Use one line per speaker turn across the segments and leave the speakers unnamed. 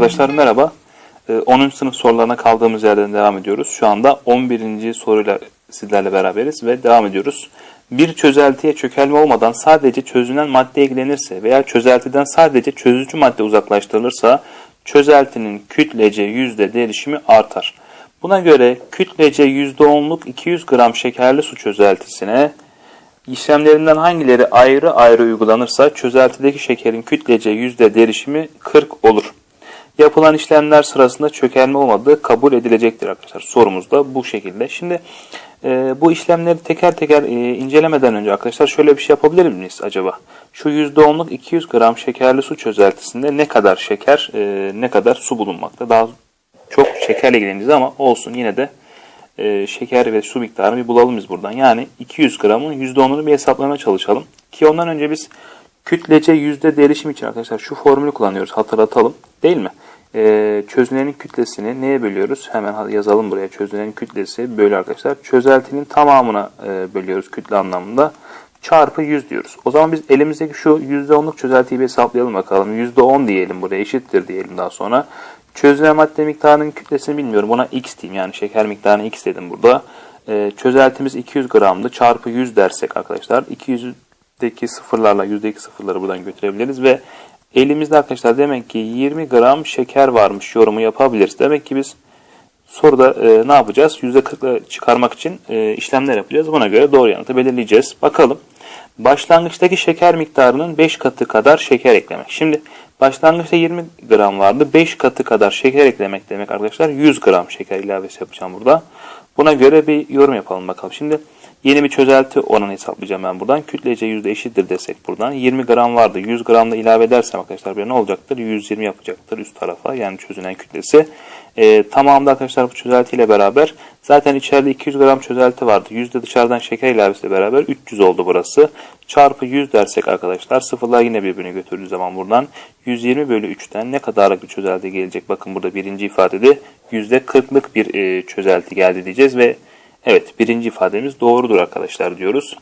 Arkadaşlar merhaba. Ee, 10. sınıf sorularına kaldığımız yerden devam ediyoruz. Şu anda 11. soruyla sizlerle beraberiz ve devam ediyoruz. Bir çözeltiye çökelme olmadan sadece çözünen madde eklenirse veya çözeltiden sadece çözücü madde uzaklaştırılırsa çözeltinin kütlece yüzde derişimi artar. Buna göre kütlece %10'luk 200 gram şekerli su çözeltisine İşlemlerinden hangileri ayrı ayrı uygulanırsa çözeltideki şekerin kütlece yüzde derişimi 40 olur. Yapılan işlemler sırasında çökelme olmadığı kabul edilecektir arkadaşlar. Sorumuz da bu şekilde. Şimdi e, bu işlemleri teker teker e, incelemeden önce arkadaşlar şöyle bir şey yapabilir miyiz acaba? Şu %10'luk 200 gram şekerli su çözeltisinde ne kadar şeker, e, ne kadar su bulunmakta? Daha çok şekerle ilgileneceğiz ama olsun yine de e, şeker ve su miktarını bir bulalım biz buradan. Yani 200 gramın %10'unu bir hesaplamaya çalışalım. Ki ondan önce biz kütlece yüzde derişim için arkadaşlar şu formülü kullanıyoruz. Hatırlatalım. Değil mi? E, çözünenin kütlesini neye bölüyoruz? Hemen yazalım buraya. Çözünenin kütlesi bölü arkadaşlar. Çözeltinin tamamına e, bölüyoruz kütle anlamında. Çarpı 100 diyoruz. O zaman biz elimizdeki şu %10'luk çözeltiyi bir hesaplayalım bakalım. %10 diyelim buraya eşittir diyelim daha sonra. Çözünen madde miktarının kütlesini bilmiyorum. Buna x diyeyim yani şeker miktarını x dedim burada. Ee, çözeltimiz 200 gramdı. Çarpı 100 dersek arkadaşlar 200'deki sıfırlarla yüzdeki sıfırları buradan götürebiliriz ve elimizde arkadaşlar demek ki 20 gram şeker varmış yorumu yapabiliriz. Demek ki biz soruda e, ne yapacağız? %40'la çıkarmak için e, işlemler yapacağız. Buna göre doğru yanıtı belirleyeceğiz. Bakalım. Başlangıçtaki şeker miktarının 5 katı kadar şeker eklemek. Şimdi başlangıçta 20 gram vardı. 5 katı kadar şeker eklemek demek arkadaşlar. 100 gram şeker ilavesi yapacağım burada. Buna göre bir yorum yapalım bakalım. Şimdi yeni bir çözelti oranı hesaplayacağım ben buradan. Kütlece yüzde eşittir desek buradan. 20 gram vardı. 100 gram da ilave edersem arkadaşlar ne olacaktır? 120 yapacaktır üst tarafa. Yani çözünen kütlesi. Ee, tamamda arkadaşlar bu çözeltiyle beraber zaten içeride 200 gram çözelti vardı. Yüzde dışarıdan şeker ilavesiyle beraber 300 oldu burası. Çarpı 100 dersek arkadaşlar sıfırlar yine birbirine götürdüğü zaman buradan 120 bölü 3'ten ne kadarlık bir çözelti gelecek? Bakın burada birinci ifadede %40'lık bir e, çözelti geldi diyeceğiz ve evet birinci ifademiz doğrudur arkadaşlar diyoruz.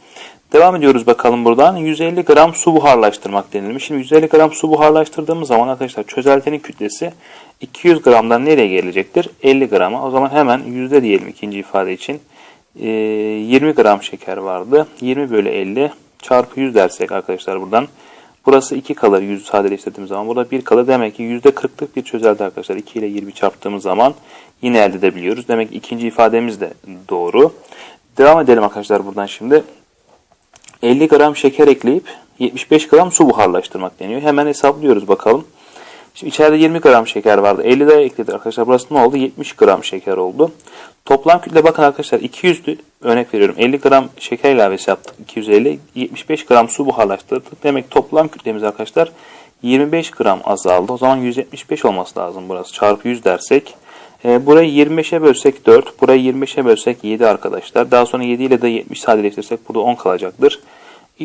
Devam ediyoruz bakalım buradan. 150 gram su buharlaştırmak denilmiş. Şimdi 150 gram su buharlaştırdığımız zaman arkadaşlar çözeltinin kütlesi 200 gramdan nereye gelecektir? 50 grama. O zaman hemen yüzde diyelim ikinci ifade için. E, 20 gram şeker vardı. 20 bölü 50 çarpı 100 dersek arkadaşlar buradan. Burası 2 kalır 100 sadeleştirdiğimiz zaman. Burada 1 kalır. Demek ki %40'lık bir çözelti arkadaşlar. 2 ile 20 çarptığımız zaman yine elde edebiliyoruz. Demek ki ikinci ifademiz de doğru. Devam edelim arkadaşlar buradan şimdi. 50 gram şeker ekleyip 75 gram su buharlaştırmak deniyor. Hemen hesaplıyoruz bakalım. Şimdi içeride 20 gram şeker vardı. 50 daha ekledik arkadaşlar. Burası ne oldu? 70 gram şeker oldu. Toplam kütle bakın arkadaşlar 200'dü. Örnek veriyorum. 50 gram şeker ilavesi yaptık. 250. 75 gram su buharlaştırdık. Demek toplam kütlemiz arkadaşlar 25 gram azaldı. O zaman 175 olması lazım burası. Çarpı 100 dersek. E, burayı 25'e bölsek 4. Burayı 25'e bölsek 7 arkadaşlar. Daha sonra 7 ile de 70 sadeleştirsek burada 10 kalacaktır.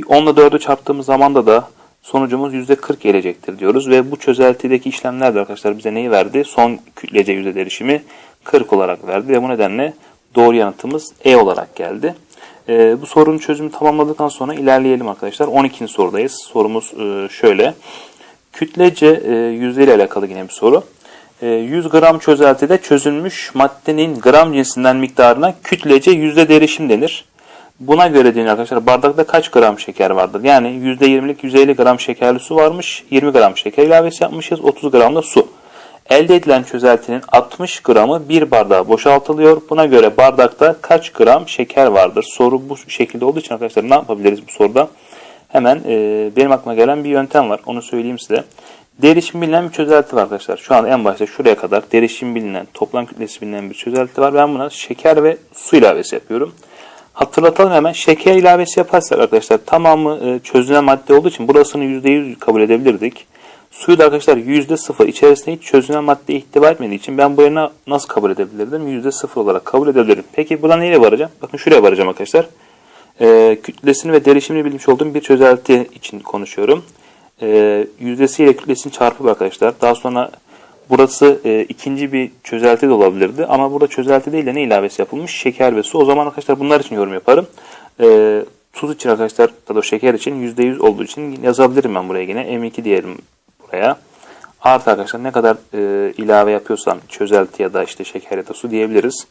10 ile 4'ü çarptığımız zamanda da sonucumuz %40 gelecektir diyoruz. Ve bu çözeltideki işlemler de arkadaşlar bize neyi verdi? Son kütlece yüzde derişimi 40 olarak verdi. Ve bu nedenle doğru yanıtımız E olarak geldi. E, bu sorunun çözümü tamamladıktan sonra ilerleyelim arkadaşlar. 12. sorudayız. Sorumuz e, şöyle. Kütlece e, yüzde ile alakalı yine bir soru. 100 gram çözeltide çözülmüş maddenin gram cinsinden miktarına kütlece yüzde derişim denir. Buna göre deniyor arkadaşlar bardakta kaç gram şeker vardır? Yani %20'lik 150 gram şekerli su varmış. 20 gram şeker ilavesi yapmışız. 30 gram da su. Elde edilen çözeltinin 60 gramı bir bardağa boşaltılıyor. Buna göre bardakta kaç gram şeker vardır? Soru bu şekilde olduğu için arkadaşlar ne yapabiliriz bu soruda? Hemen e, benim aklıma gelen bir yöntem var. Onu söyleyeyim size. Derişim bilinen bir çözelti var arkadaşlar. Şu an en başta şuraya kadar derişim bilinen, toplam kütlesi bilinen bir çözelti var. Ben buna şeker ve su ilavesi yapıyorum. Hatırlatalım hemen. Şeker ilavesi yaparsak arkadaşlar tamamı e, çözünen madde olduğu için burasını %100 kabul edebilirdik. Suyu da arkadaşlar %0 içerisinde hiç çözünen madde ihtiva etmediği için ben buraya nasıl kabul edebilirdim? %0 olarak kabul edebilirim. Peki buradan nereye varacağım? Bakın şuraya varacağım arkadaşlar. E, kütlesini ve derişimini bilmiş olduğum bir çözelti için konuşuyorum. E, yüzdesiyle kütlesini çarpıp arkadaşlar. Daha sonra burası e, ikinci bir çözelti de olabilirdi. Ama burada çözelti değil de ne ilavesi yapılmış? Şeker ve su. O zaman arkadaşlar bunlar için yorum yaparım. E, tuz için arkadaşlar, tabii şeker için %100 olduğu için yazabilirim ben buraya yine. M2 diyelim buraya. Artı arkadaşlar ne kadar e, ilave yapıyorsam çözelti ya da işte şeker ya da su diyebiliriz.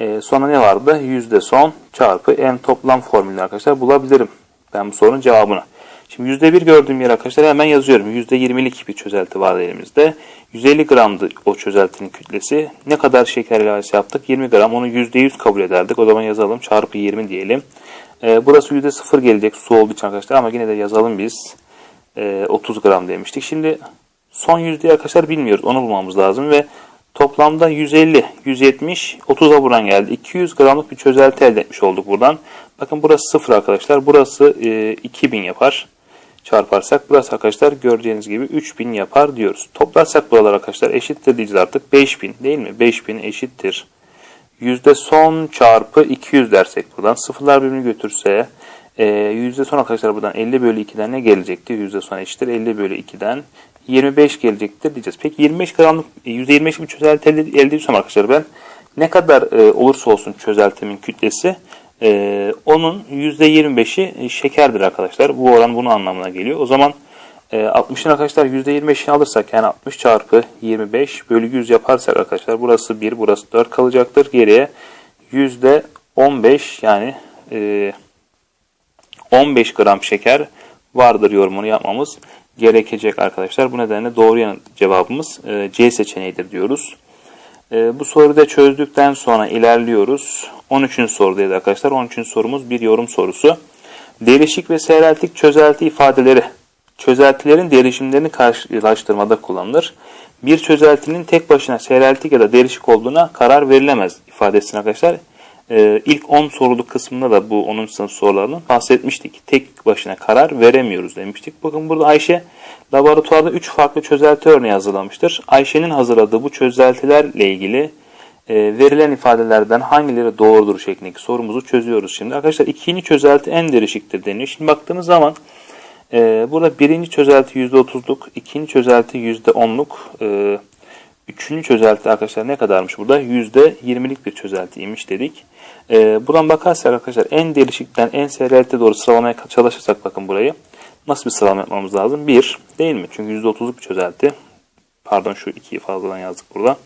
E, sonra ne vardı? Yüzde son çarpı m toplam formülü arkadaşlar bulabilirim. Ben bu sorunun cevabını. Şimdi yüzde bir gördüğüm yer arkadaşlar hemen yazıyorum. Yüzde yirmilik bir çözelti vardı elimizde. 150 gramdı o çözeltinin kütlesi. Ne kadar şeker ilavesi yaptık? 20 gram. Onu yüzde yüz kabul ederdik. O zaman yazalım. Çarpı 20 diyelim. E, burası yüzde sıfır gelecek su olduğu için arkadaşlar ama yine de yazalım biz. E, 30 gram demiştik. Şimdi son yüzdeyi arkadaşlar bilmiyoruz. Onu bulmamız lazım ve toplamda 150, 170, 30'a vuran geldi. 200 gramlık bir çözelti elde etmiş olduk buradan. Bakın burası 0 arkadaşlar. Burası e, 2000 yapar. Çarparsak burası arkadaşlar göreceğiniz gibi 3000 yapar diyoruz. Toplarsak buralar arkadaşlar eşittir diyeceğiz artık. 5000 değil mi? 5000 eşittir. Yüzde son çarpı 200 dersek buradan. Sıfırlar birbirini götürse e, yüzde son arkadaşlar buradan 50 bölü 2'den ne gelecekti? Yüzde son eşittir 50 bölü 2'den 25 gelecektir diyeceğiz. Peki 25 gramlık %25 bir çözelti elde, elde ediyorsam arkadaşlar ben ne kadar e, olursa olsun çözeltimin kütlesi e, onun %25'i şekerdir arkadaşlar. Bu oran bunun anlamına geliyor. O zaman e, 60'ın arkadaşlar %25'ini alırsak yani 60 çarpı 25 bölü 100 yaparsak arkadaşlar burası 1 burası 4 kalacaktır. Geriye %15 yani e, 15 gram şeker vardır yorumunu yapmamız gerekecek arkadaşlar. Bu nedenle doğru yanıt cevabımız e, C seçeneğidir diyoruz. E, bu soruyu da çözdükten sonra ilerliyoruz. 13. sorudayız arkadaşlar. 13. sorumuz bir yorum sorusu. Derişik ve seyreltik çözelti ifadeleri çözeltilerin derişimlerini karşılaştırmada kullanılır. Bir çözeltinin tek başına seyreltik ya da derişik olduğuna karar verilemez ifadesini arkadaşlar ee, ilk 10 soruluk kısmında da bu 10. sınıf sorularından bahsetmiştik. Tek başına karar veremiyoruz demiştik. Bakın burada Ayşe laboratuvarda 3 farklı çözelti örneği hazırlamıştır. Ayşe'nin hazırladığı bu çözeltilerle ilgili e, verilen ifadelerden hangileri doğrudur şeklindeki sorumuzu çözüyoruz şimdi. Arkadaşlar ikinci çözelti en derişiktir deniyor. Şimdi baktığımız zaman e, burada birinci çözelti %30'luk, ikinci çözelti %10'luk, e, Üçüncü çözelti arkadaşlar ne kadarmış burada? %20'lik bir çözeltiymiş dedik. Ee, buradan bakarsak arkadaşlar en değişikten en seyrelti doğru sıralamaya çalışırsak bakın burayı. Nasıl bir sıralama yapmamız lazım? 1 değil mi? Çünkü %30'luk bir çözelti. Pardon şu 2'yi fazladan yazdık burada.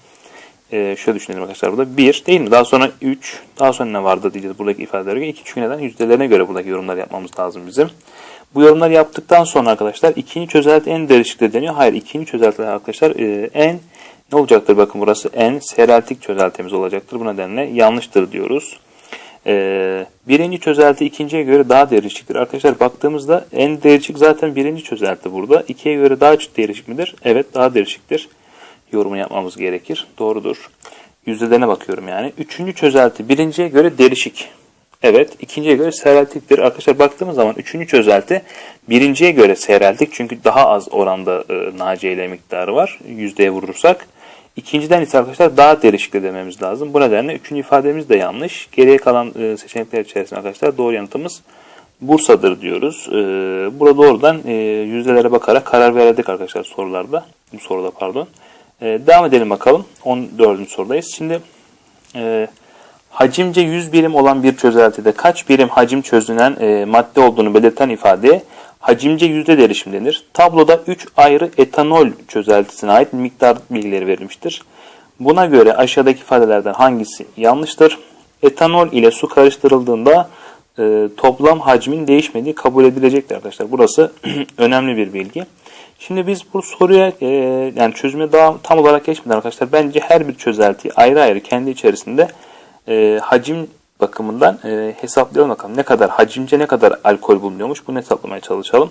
Ee, şöyle düşünelim arkadaşlar burada. 1 değil mi? Daha sonra 3. Daha sonra ne vardı diyeceğiz buradaki ifadelere göre. 2 çünkü neden? Yüzdelerine göre buradaki yorumlar yapmamız lazım bizim. Bu yorumları yaptıktan sonra arkadaşlar ikinci çözelti en değişiktir deniyor. Hayır ikinci çözelti arkadaşlar e, en ne olacaktır? Bakın burası en seyreltik çözeltimiz olacaktır. Bu nedenle yanlıştır diyoruz. Ee, birinci çözelti ikinciye göre daha değişiktir. Arkadaşlar baktığımızda en değişik zaten birinci çözelti burada. İkiye göre daha değişik midir? Evet daha değişiktir. Yorumu yapmamız gerekir. Doğrudur. Yüzdelerine bakıyorum yani. Üçüncü çözelti birinciye göre değişik. Evet ikinciye göre seyreltiktir. Arkadaşlar baktığımız zaman üçüncü çözelti birinciye göre seyreltik. Çünkü daha az oranda e, naciye ile miktarı var. Yüzdeye vurursak. İkinciden ise arkadaşlar daha değişiklik dememiz lazım. Bu nedenle üçüncü ifademiz de yanlış. Geriye kalan e, seçenekler içerisinde arkadaşlar doğru yanıtımız Bursa'dır diyoruz. E, burada doğrudan e, yüzdelere bakarak karar verdik arkadaşlar sorularda. Bu soruda pardon. E, devam edelim bakalım. 14. sorudayız. Şimdi e, hacimce 100 birim olan bir çözeltide kaç birim hacim çözünen e, madde olduğunu belirten ifadeye hacimce yüzde derişim denir. Tabloda 3 ayrı etanol çözeltisine ait miktar bilgileri verilmiştir. Buna göre aşağıdaki ifadelerden hangisi yanlıştır? Etanol ile su karıştırıldığında e, toplam hacmin değişmediği kabul edilecektir arkadaşlar. Burası önemli bir bilgi. Şimdi biz bu soruya e, yani çözüme daha tam olarak geçmeden arkadaşlar bence her bir çözelti ayrı ayrı kendi içerisinde e, hacim bakımından e, hesaplayalım bakalım. Ne kadar hacimce ne kadar alkol bulunuyormuş bunu hesaplamaya çalışalım.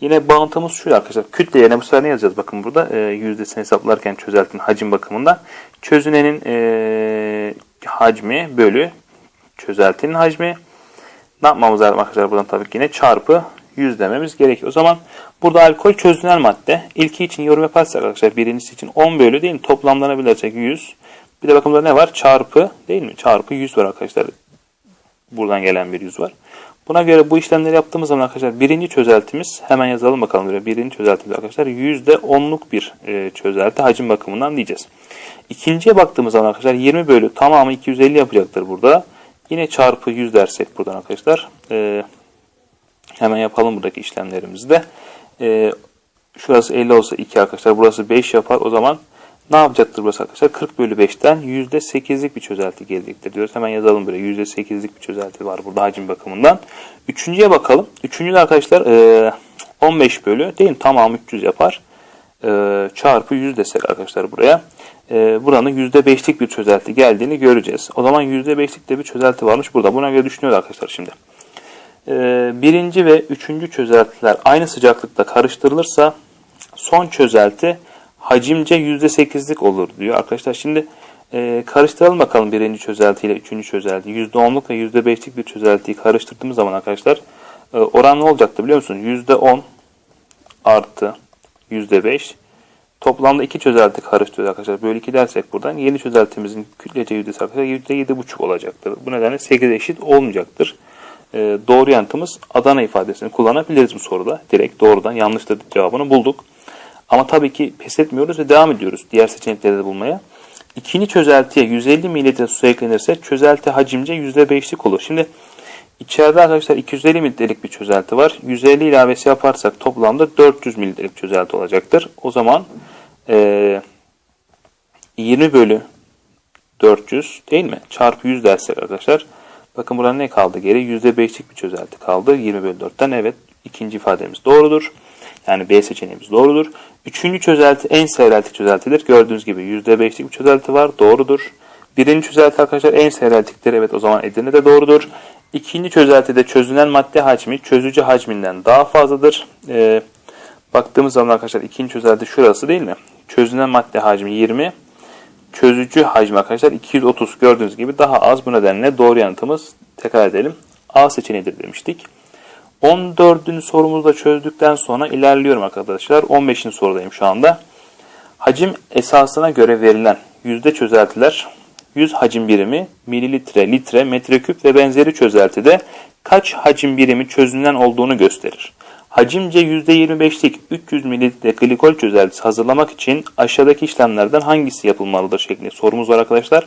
Yine bağıntımız şu arkadaşlar. Kütle yerine bu sefer ne yazacağız? Bakın burada e, yüzdesini hesaplarken çözeltinin hacim bakımından. Çözünenin e, hacmi bölü çözeltinin hacmi. Ne yapmamız lazım arkadaşlar? Buradan tabii ki yine çarpı 100 dememiz gerekiyor. O zaman burada alkol çözünen madde. İlki için yorum yaparsak arkadaşlar birincisi için 10 bölü değil mi? Toplamlanabilirsek 100. Bir de bakın burada ne var? Çarpı değil mi? Çarpı 100 var arkadaşlar. Buradan gelen bir 100 var. Buna göre bu işlemleri yaptığımız zaman arkadaşlar birinci çözeltimiz hemen yazalım bakalım buraya. Birinci çözeltimiz arkadaşlar %10'luk bir e, çözelti hacim bakımından diyeceğiz. İkinciye baktığımız zaman arkadaşlar 20 bölü tamamı 250 yapacaktır burada. Yine çarpı 100 dersek buradan arkadaşlar. E, hemen yapalım buradaki işlemlerimizi de. E, şurası 50 olsa 2 arkadaşlar. Burası 5 yapar. O zaman ne yapacaktır burası arkadaşlar? 40 bölü 5'ten %8'lik bir çözelti gelecektir diyoruz. Hemen yazalım buraya. %8'lik bir çözelti var burada hacim bakımından. Üçüncüye bakalım. Üçüncü de arkadaşlar e, 15 bölü değil mi? Tamamı 300 yapar. E, çarpı 100 desek arkadaşlar buraya. E, buranın %5'lik bir çözelti geldiğini göreceğiz. O zaman %5'lik de bir çözelti varmış burada. Buna göre düşünüyoruz arkadaşlar şimdi. E, birinci ve üçüncü çözeltiler aynı sıcaklıkta karıştırılırsa son çözelti hacimce %8'lik olur diyor. Arkadaşlar şimdi e, karıştıralım bakalım birinci çözelti ile üçüncü çözelti. %10'luk ve %5'lik bir çözeltiyi karıştırdığımız zaman arkadaşlar e, oran ne olacaktı biliyor musunuz? %10 artı %5 toplamda iki çözelti karıştırıyor arkadaşlar. Böyle iki dersek buradan yeni çözeltimizin kütlece yüzdesi arkadaşlar %7,5 olacaktır. Bu nedenle 8 eşit olmayacaktır. E, doğru yanıtımız Adana ifadesini kullanabiliriz bu soruda. Direkt doğrudan yanlış da cevabını bulduk. Ama tabii ki pes etmiyoruz ve devam ediyoruz diğer seçenekleri de bulmaya. İkinci çözeltiye 150 mililitre su eklenirse çözelti hacimce %5'lik olur. Şimdi içeride arkadaşlar 250 mililitrelik bir çözelti var. 150 ilavesi yaparsak toplamda 400 mililitrelik çözelti olacaktır. O zaman e, 20 bölü 400 değil mi? Çarpı 100 dersek arkadaşlar. Bakın burada ne kaldı geri? %5'lik bir çözelti kaldı. 20 bölü 4'ten evet ikinci ifademiz doğrudur. Yani B seçeneğimiz doğrudur. Üçüncü çözelti en seyreltik çözeltidir. Gördüğünüz gibi %5'lik bir çözelti var. Doğrudur. Birinci çözelti arkadaşlar en seyreltiktir. Evet o zaman Edirne de doğrudur. İkinci çözeltide çözünen madde hacmi çözücü hacminden daha fazladır. Ee, baktığımız zaman arkadaşlar ikinci çözelti şurası değil mi? Çözünen madde hacmi 20. Çözücü hacmi arkadaşlar 230 gördüğünüz gibi daha az. Bu nedenle doğru yanıtımız tekrar edelim. A seçeneğidir demiştik. 14. sorumuzu da çözdükten sonra ilerliyorum arkadaşlar. 15. sorudayım şu anda. Hacim esasına göre verilen yüzde çözeltiler 100 hacim birimi, mililitre, litre, metreküp ve benzeri çözeltide kaç hacim birimi çözünen olduğunu gösterir. Hacimce %25'lik 300 mililitre glikol çözeltisi hazırlamak için aşağıdaki işlemlerden hangisi yapılmalıdır şeklinde sorumuz var arkadaşlar.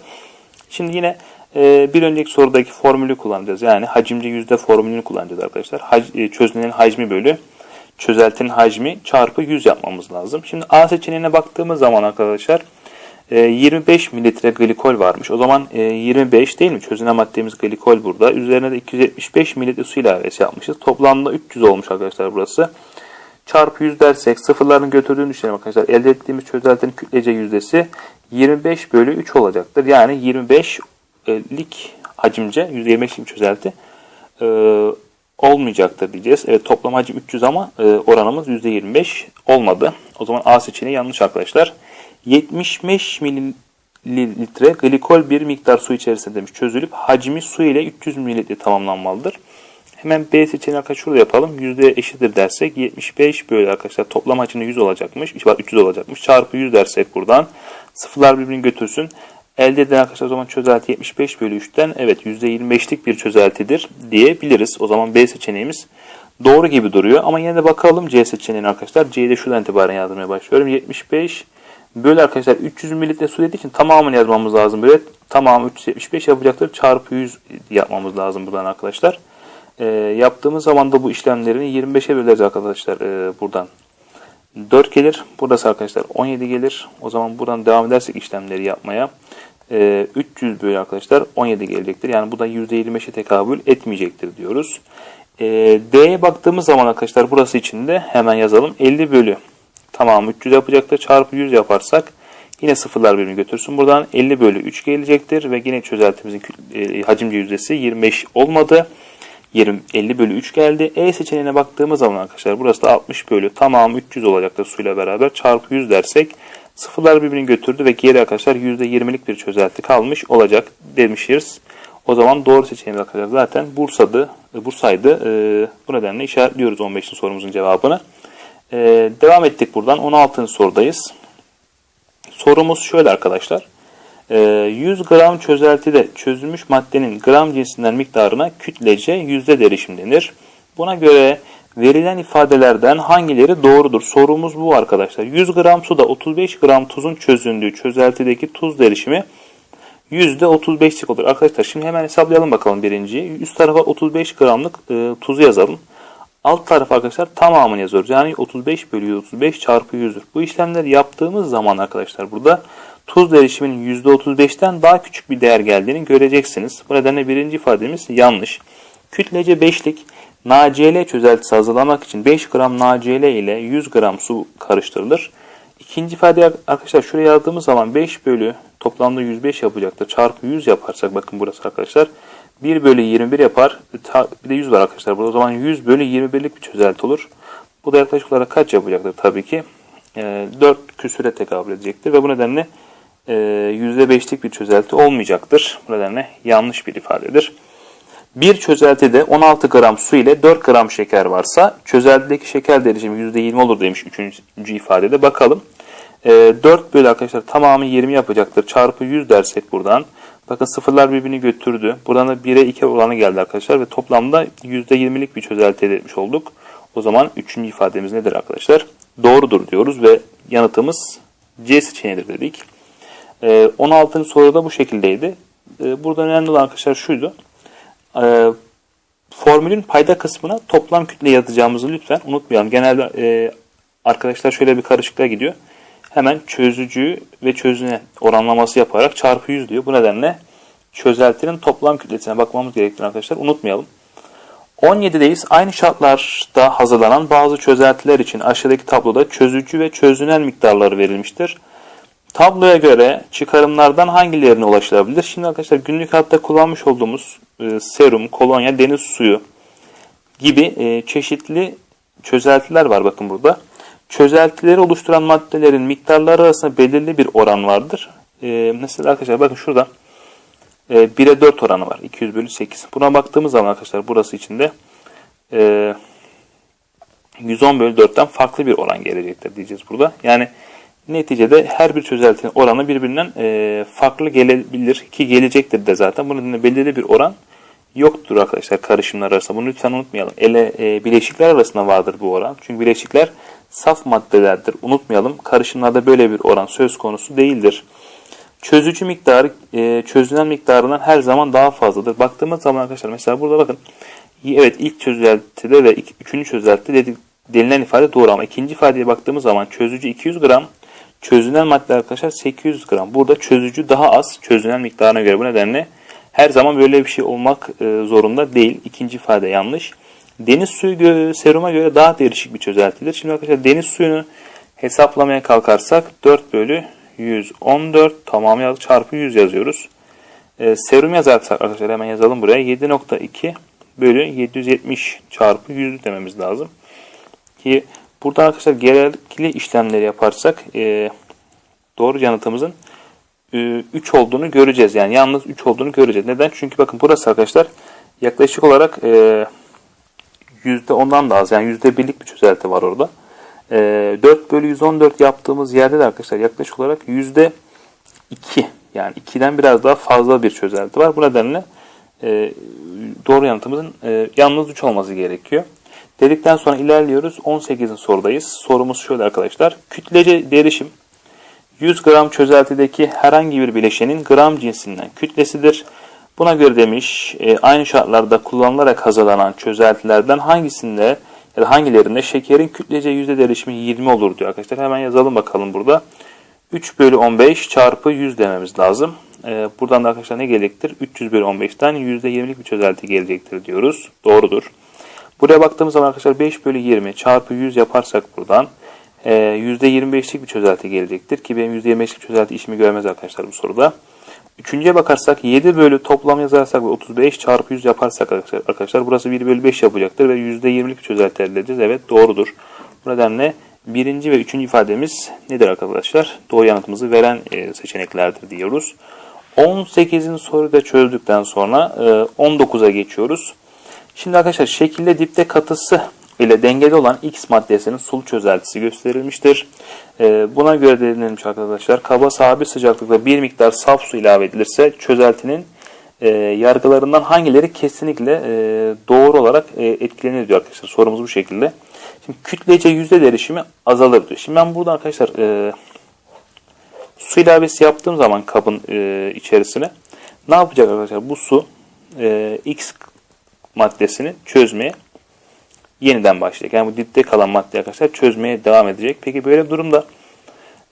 Şimdi yine e, bir önceki sorudaki formülü kullanacağız. Yani hacimce yüzde formülünü kullanacağız arkadaşlar. Hac, e, çözünenin hacmi bölü çözeltinin hacmi çarpı 100 yapmamız lazım. Şimdi A seçeneğine baktığımız zaman arkadaşlar 25 mililitre glikol varmış. O zaman e, 25 değil mi? Çözünen maddemiz glikol burada. Üzerine de 275 mililitre su ilavesi yapmışız. Toplamda 300 olmuş arkadaşlar burası. Çarpı 100 dersek sıfırların götürdüğünü düşünelim arkadaşlar. Elde ettiğimiz çözeltinin kütlece yüzdesi 25 bölü 3 olacaktır. Yani 25 lik hacimce %25'lik çözelti e, olmayacaktır diyeceğiz. Evet toplam hacim 300 ama e, oranımız %25 olmadı. O zaman A seçeneği yanlış arkadaşlar. 75 mililitre glikol bir miktar su içerisinde demiş çözülüp hacmi su ile 300 mililitre tamamlanmalıdır. Hemen B seçeneği arkadaşlar şurada yapalım. Yüzde eşittir dersek 75 böyle arkadaşlar toplam hacimde 100 olacakmış. 300 olacakmış. Çarpı 100 dersek buradan. Sıfırlar birbirini götürsün. Elde edilen arkadaşlar o zaman çözelti 75 bölü 3'ten evet %25'lik bir çözeltidir diyebiliriz. O zaman B seçeneğimiz doğru gibi duruyor. Ama yine de bakalım C seçeneğine arkadaşlar. C'yi de şuradan itibaren yazmaya başlıyorum. 75 bölü arkadaşlar 300 mililitre su dediği için tamamını yazmamız lazım. Böyle tamamı 375 yapacaktır. Çarpı 100 yapmamız lazım buradan arkadaşlar. E, yaptığımız zaman da bu işlemlerini 25'e böleriz arkadaşlar e, buradan. 4 gelir. Burası arkadaşlar 17 gelir. O zaman buradan devam edersek işlemleri yapmaya. 300 bölü arkadaşlar 17 gelecektir. Yani bu da %25'e tekabül etmeyecektir diyoruz. D'ye baktığımız zaman arkadaşlar burası için de hemen yazalım. 50 bölü tamamı 300 yapacaktır. Çarpı 100 yaparsak yine sıfırlar birbirini götürsün. Buradan 50 bölü 3 gelecektir. Ve yine çözeltimizin hacimce yüzdesi 25 olmadı. 20, 50 bölü 3 geldi. E seçeneğine baktığımız zaman arkadaşlar burası da 60 bölü tamamı 300 olacaktır suyla beraber. Çarpı 100 dersek sıfırlar birbirini götürdü ve geri arkadaşlar %20'lik bir çözelti kalmış olacak demişiz. O zaman doğru seçeneğimiz arkadaşlar zaten Bursa'dı, Bursa'ydı. Ee, bu nedenle işaretliyoruz 15. sorumuzun cevabını. Ee, devam ettik buradan. 16. sorudayız. Sorumuz şöyle arkadaşlar. 100 ee, gram çözeltide çözülmüş maddenin gram cinsinden miktarına kütlece yüzde derişim denir. Buna göre verilen ifadelerden hangileri doğrudur? Sorumuz bu arkadaşlar. 100 gram suda 35 gram tuzun çözündüğü çözeltideki tuz derişimi %35'lik olur. Arkadaşlar şimdi hemen hesaplayalım bakalım birinciyi. Üst tarafa 35 gramlık e, tuzu yazalım. Alt taraf arkadaşlar tamamını yazıyoruz. Yani 35 bölü 35 çarpı 100'dür. Bu işlemleri yaptığımız zaman arkadaşlar burada tuz derişiminin %35'ten daha küçük bir değer geldiğini göreceksiniz. Bu nedenle birinci ifademiz yanlış. Kütlece 5'lik NaCl çözeltisi hazırlamak için 5 gram NaCl ile 100 gram su karıştırılır. İkinci ifade arkadaşlar şuraya yazdığımız zaman 5 bölü toplamda 105 yapacaktır. Çarpı 100 yaparsak bakın burası arkadaşlar 1 bölü 21 yapar. Bir de 100 var arkadaşlar. Burada o zaman 100 bölü 21'lik bir çözelti olur. Bu da yaklaşık olarak kaç yapacaktır tabii ki? E, 4 küsüre tekabül edecektir ve bu nedenle e, %5'lik bir çözelti olmayacaktır. Bu nedenle yanlış bir ifadedir. Bir çözeltide 16 gram su ile 4 gram şeker varsa çözeltideki şeker derişimi %20 olur demiş 3. ifadede. Bakalım. E, 4 bölü arkadaşlar tamamı 20 yapacaktır. Çarpı 100 dersek buradan. Bakın sıfırlar birbirini götürdü. Buradan da 1'e 2 oranı geldi arkadaşlar. Ve toplamda %20'lik bir çözelti elde etmiş olduk. O zaman 3. ifademiz nedir arkadaşlar? Doğrudur diyoruz ve yanıtımız C seçeneğidir dedik. E, 16. soruda bu şekildeydi. E, burada önemli olan arkadaşlar şuydu. E, formülün payda kısmına toplam kütle yazacağımızı lütfen unutmayalım. Genelde e, arkadaşlar şöyle bir karışıklığa gidiyor. Hemen çözücü ve çözüne oranlaması yaparak çarpı 100 diyor. Bu nedenle çözeltinin toplam kütlesine bakmamız gerektiğini arkadaşlar unutmayalım. 17'deyiz. Aynı şartlarda hazırlanan bazı çözeltiler için aşağıdaki tabloda çözücü ve çözünel miktarları verilmiştir. Tabloya göre çıkarımlardan hangilerine ulaşılabilir? Şimdi arkadaşlar günlük hayatta kullanmış olduğumuz e, serum, kolonya, deniz suyu gibi e, çeşitli çözeltiler var bakın burada. Çözeltileri oluşturan maddelerin miktarları arasında belirli bir oran vardır. E, mesela arkadaşlar bakın şurada e, 1'e 4 oranı var. 200 bölü 8. Buna baktığımız zaman arkadaşlar burası içinde e, 110 bölü 4'ten farklı bir oran gelecektir diyeceğiz burada. Yani neticede her bir çözeltinin oranı birbirinden e, farklı gelebilir ki gelecektir de zaten. Bunun nedenle belirli bir oran yoktur arkadaşlar karışımlar arasında. Bunu lütfen unutmayalım. Ele e, bileşikler arasında vardır bu oran. Çünkü bileşikler saf maddelerdir. Unutmayalım. Karışımlarda böyle bir oran söz konusu değildir. Çözücü miktarı e, çözünen miktarından her zaman daha fazladır. Baktığımız zaman arkadaşlar mesela burada bakın. Evet ilk çözeltide ve üçüncü çözeltide dedik, denilen ifade doğru ama ikinci ifadeye baktığımız zaman çözücü 200 gram, çözünen madde arkadaşlar 800 gram. Burada çözücü daha az çözünen miktarına göre. Bu nedenle her zaman böyle bir şey olmak e, zorunda değil. İkinci ifade yanlış. Deniz suyu seruma göre daha değişik bir çözeltidir. Şimdi arkadaşlar deniz suyunu hesaplamaya kalkarsak 4 bölü 114 tamamı çarpı 100 yazıyoruz. E, serum yazarsak arkadaşlar hemen yazalım buraya. 7.2 bölü 770 çarpı 100 dememiz lazım. Ki burada arkadaşlar gerekli işlemleri yaparsak e, doğru yanıtımızın 3 olduğunu göreceğiz. Yani yalnız 3 olduğunu göreceğiz. Neden? Çünkü bakın burası arkadaşlar yaklaşık olarak e, %10'dan da az. Yani %1'lik bir çözelti var orada. E, 4 bölü 114 yaptığımız yerde de arkadaşlar yaklaşık olarak %2 yani 2'den biraz daha fazla bir çözelti var. Bu nedenle e, doğru yanıtımızın e, yalnız 3 olması gerekiyor. Dedikten sonra ilerliyoruz. 18'in sorudayız. Sorumuz şöyle arkadaşlar. Kütlece derişim 100 gram çözeltideki herhangi bir bileşenin gram cinsinden kütlesidir. Buna göre demiş e, aynı şartlarda kullanılarak hazırlanan çözeltilerden hangisinde ya da hangilerinde şekerin kütlece yüzde derişimi 20 olur diyor arkadaşlar. Hemen yazalım bakalım burada. 3 bölü 15 çarpı 100 dememiz lazım. E, buradan da arkadaşlar ne gelecektir? 300 bölü 15'ten %20'lik bir çözelti gelecektir diyoruz. Doğrudur. Buraya baktığımız zaman arkadaşlar 5 bölü 20 çarpı 100 yaparsak buradan e, %25'lik bir çözelti gelecektir. Ki benim %25'lik çözelti işimi görmez arkadaşlar bu soruda. Üçüncüye bakarsak 7 bölü toplam yazarsak ve 35 çarpı 100 yaparsak arkadaşlar, burası 1 bölü 5 yapacaktır ve %20'lik bir çözelti elde edeceğiz. Evet doğrudur. Bu nedenle birinci ve üçüncü ifademiz nedir arkadaşlar? Doğru yanıtımızı veren e, seçeneklerdir diyoruz. 18'in soruyu da çözdükten sonra e, 19'a geçiyoruz. Şimdi arkadaşlar şekilde dipte katısı ile dengeli olan X maddesinin sulu çözeltisi gösterilmiştir. Ee, buna göre denilmiş arkadaşlar kaba sabit sıcaklıkta bir miktar saf su ilave edilirse çözeltinin e, yargılarından hangileri kesinlikle e, doğru olarak e, etkilenir diyor arkadaşlar. Sorumuz bu şekilde. Şimdi kütlece yüzde derişimi azalır diyor. Şimdi ben burada arkadaşlar su ilavesi yaptığım zaman kabın içerisine ne yapacak arkadaşlar? Bu su X maddesini çözmeye yeniden başlayacak. Yani bu dipte kalan madde arkadaşlar çözmeye devam edecek. Peki böyle durumda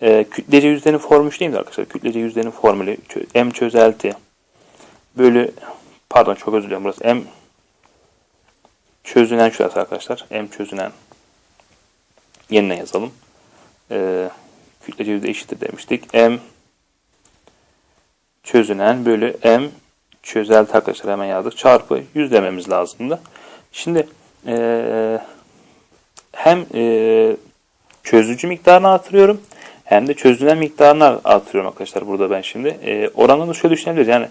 e, kütlece yüzdenin formülü değil mi arkadaşlar? Kütlece yüzdenin formülü m çözelti bölü pardon çok özür dilerim burası m çözünen şurası arkadaşlar. M çözünen yeniden yazalım. E, kütlece yüzde eşittir demiştik. M çözünen bölü m çözelti arkadaşlar hemen yazdık. Çarpı 100 dememiz lazımdı. Şimdi e, hem e, çözücü miktarını artırıyorum hem de çözülen miktarını artırıyorum arkadaşlar burada ben şimdi. E, oranını şöyle düşünebiliriz. Yani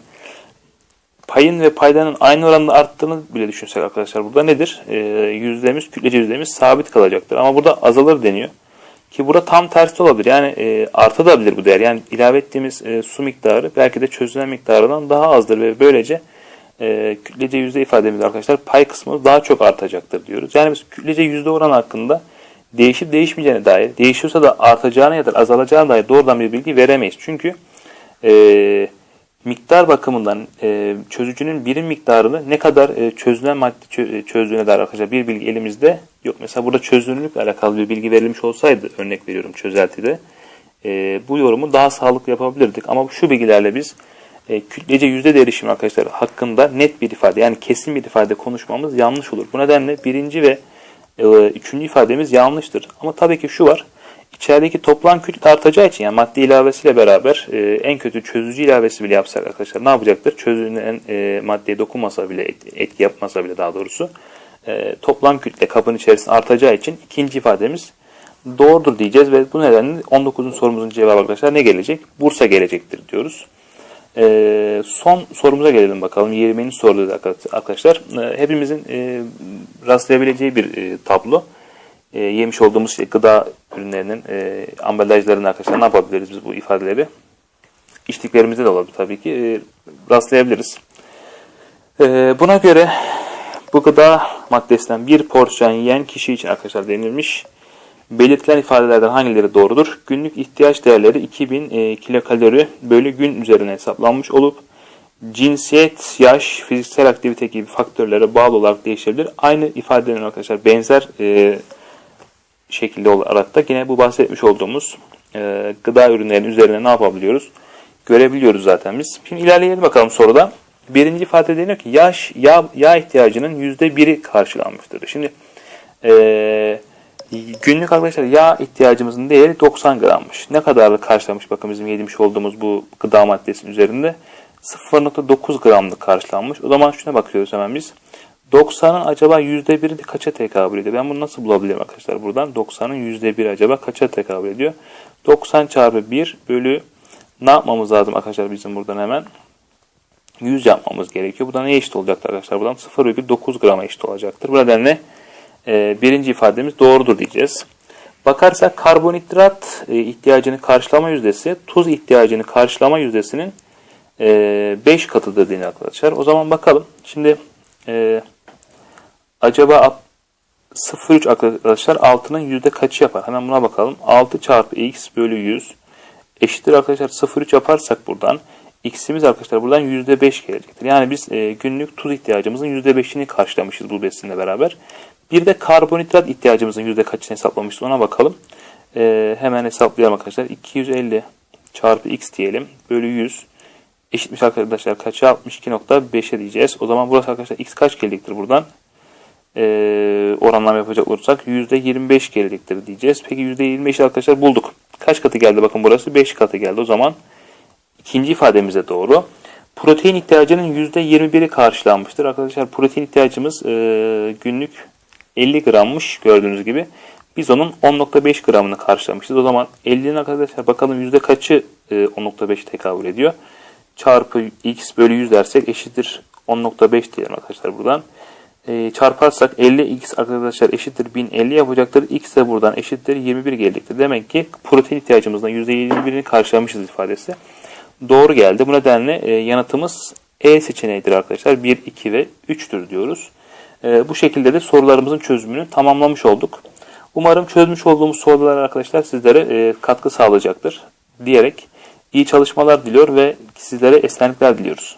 payın ve paydanın aynı oranda arttığını bile düşünsek arkadaşlar burada nedir? E, yüzdemiz, kütlece yüzdemiz sabit kalacaktır. Ama burada azalır deniyor. Ki burada tam tersi olabilir. Yani e, artabilir bu değer. Yani ilave ettiğimiz e, su miktarı belki de çözülen miktarından daha azdır ve böylece e, kütlece yüzde ifademiz arkadaşlar pay kısmı daha çok artacaktır diyoruz. Yani biz kütlece yüzde oran hakkında değişip değişmeyeceğine dair, değişiyorsa da artacağına ya da azalacağına dair doğrudan bir bilgi veremeyiz. Çünkü e, miktar bakımından e, çözücünün birim miktarını ne kadar e, çözülen madde çö- çözdüğüne dair arkadaşlar bir bilgi elimizde yok. Mesela burada çözünürlükle alakalı bir bilgi verilmiş olsaydı örnek veriyorum çözeltide e, bu yorumu daha sağlıklı yapabilirdik. Ama şu bilgilerle biz e, kütlece yüzde değişimi arkadaşlar hakkında net bir ifade yani kesin bir ifade konuşmamız yanlış olur. Bu nedenle birinci ve e, üçüncü ifademiz yanlıştır. Ama tabii ki şu var. İçerideki toplam kütle artacağı için yani madde ilavesiyle beraber e, en kötü çözücü ilavesi bile yapsak arkadaşlar ne yapacaktır? Çözülen e, maddeye dokunmasa bile et- etki yapmasa bile daha doğrusu e, toplam kütle kabın içerisinde artacağı için ikinci ifademiz doğrudur diyeceğiz ve bu nedenle 19. sorumuzun cevabı arkadaşlar ne gelecek? Bursa gelecektir diyoruz. E, son sorumuza gelelim bakalım. 20. soruda arkadaşlar. E, hepimizin e, rastlayabileceği bir e, tablo. E, yemiş olduğumuz şey, gıda ürünlerinin e, ambalajlarını arkadaşlar ne yapabiliriz biz bu ifadeleri? İçtiklerimizde de olabilir tabii ki. E, rastlayabiliriz. E, buna göre bu gıda maddesinden bir porsiyon yiyen kişi için arkadaşlar denilmiş. Belirtilen ifadelerden hangileri doğrudur? Günlük ihtiyaç değerleri 2000 e, kilokalori bölü gün üzerine hesaplanmış olup cinsiyet, yaş, fiziksel aktivite gibi faktörlere bağlı olarak değişebilir. Aynı ifadenin arkadaşlar benzer e, şekilde olarak da yine bu bahsetmiş olduğumuz e, gıda ürünlerinin üzerine ne yapabiliyoruz? Görebiliyoruz zaten biz. Şimdi ilerleyelim bakalım soruda. Birinci ifade deniyor ki yaş, yağ, yağ ihtiyacının yüzde biri karşılanmıştır. Şimdi e, günlük arkadaşlar yağ ihtiyacımızın değeri 90 grammış. Ne kadarlık karşılamış bakın bizim yemiş olduğumuz bu gıda maddesinin üzerinde 0.9 gramlık karşılanmış. O zaman şuna bakıyoruz hemen biz. 90'ın acaba %1'i de kaça tekabül ediyor? Ben bunu nasıl bulabilirim arkadaşlar buradan? 90'ın %1'i acaba kaça tekabül ediyor? 90 çarpı 1 bölü ne yapmamız lazım arkadaşlar bizim buradan hemen? 100 yapmamız gerekiyor. Bu da neye eşit olacaktır arkadaşlar? Buradan 0,9 grama eşit olacaktır. Bu nedenle e, birinci ifademiz doğrudur diyeceğiz. Bakarsak karbonhidrat e, ihtiyacını karşılama yüzdesi tuz ihtiyacını karşılama yüzdesinin e, 5 katıdır deniyor arkadaşlar. O zaman bakalım. Şimdi e, acaba 0,3 arkadaşlar 6'nın yüzde kaçı yapar? Hemen buna bakalım. 6 çarpı x bölü 100 eşittir arkadaşlar 0,3 yaparsak buradan x'imiz arkadaşlar buradan %5 gelecektir. Yani biz e, günlük tuz ihtiyacımızın %5'ini karşılamışız bu besinle beraber. Bir de karbonhidrat ihtiyacımızın yüzde kaçını hesaplamışız ona bakalım. E, hemen hesaplayalım arkadaşlar. 250 çarpı x diyelim bölü 100 eşitmiş arkadaşlar kaça 62.5'e diyeceğiz. O zaman burası arkadaşlar x kaç gelecektir buradan? E, oranlama yapacak olursak %25 gelecektir diyeceğiz. Peki %25 arkadaşlar bulduk. Kaç katı geldi? Bakın burası 5 katı geldi. O zaman ikinci ifademize doğru. Protein ihtiyacının %21'i karşılanmıştır. Arkadaşlar protein ihtiyacımız e, günlük 50 grammış gördüğünüz gibi. Biz onun 10.5 gramını karşılamışız. O zaman 50'nin arkadaşlar bakalım yüzde kaçı e, 10.5 tekabül ediyor. Çarpı x bölü 100 dersek eşittir 10.5 diyelim arkadaşlar buradan. E, çarparsak 50x arkadaşlar eşittir 1050 yapacaktır. X de buradan eşittir 21 gelecektir. Demek ki protein ihtiyacımızdan %21'ini karşılamışız ifadesi. Doğru geldi. Bu nedenle e, yanıtımız E seçeneğidir arkadaşlar. 1, 2 ve 3'tür diyoruz. E, bu şekilde de sorularımızın çözümünü tamamlamış olduk. Umarım çözmüş olduğumuz sorular arkadaşlar sizlere e, katkı sağlayacaktır diyerek iyi çalışmalar diliyor ve sizlere esenlikler diliyoruz.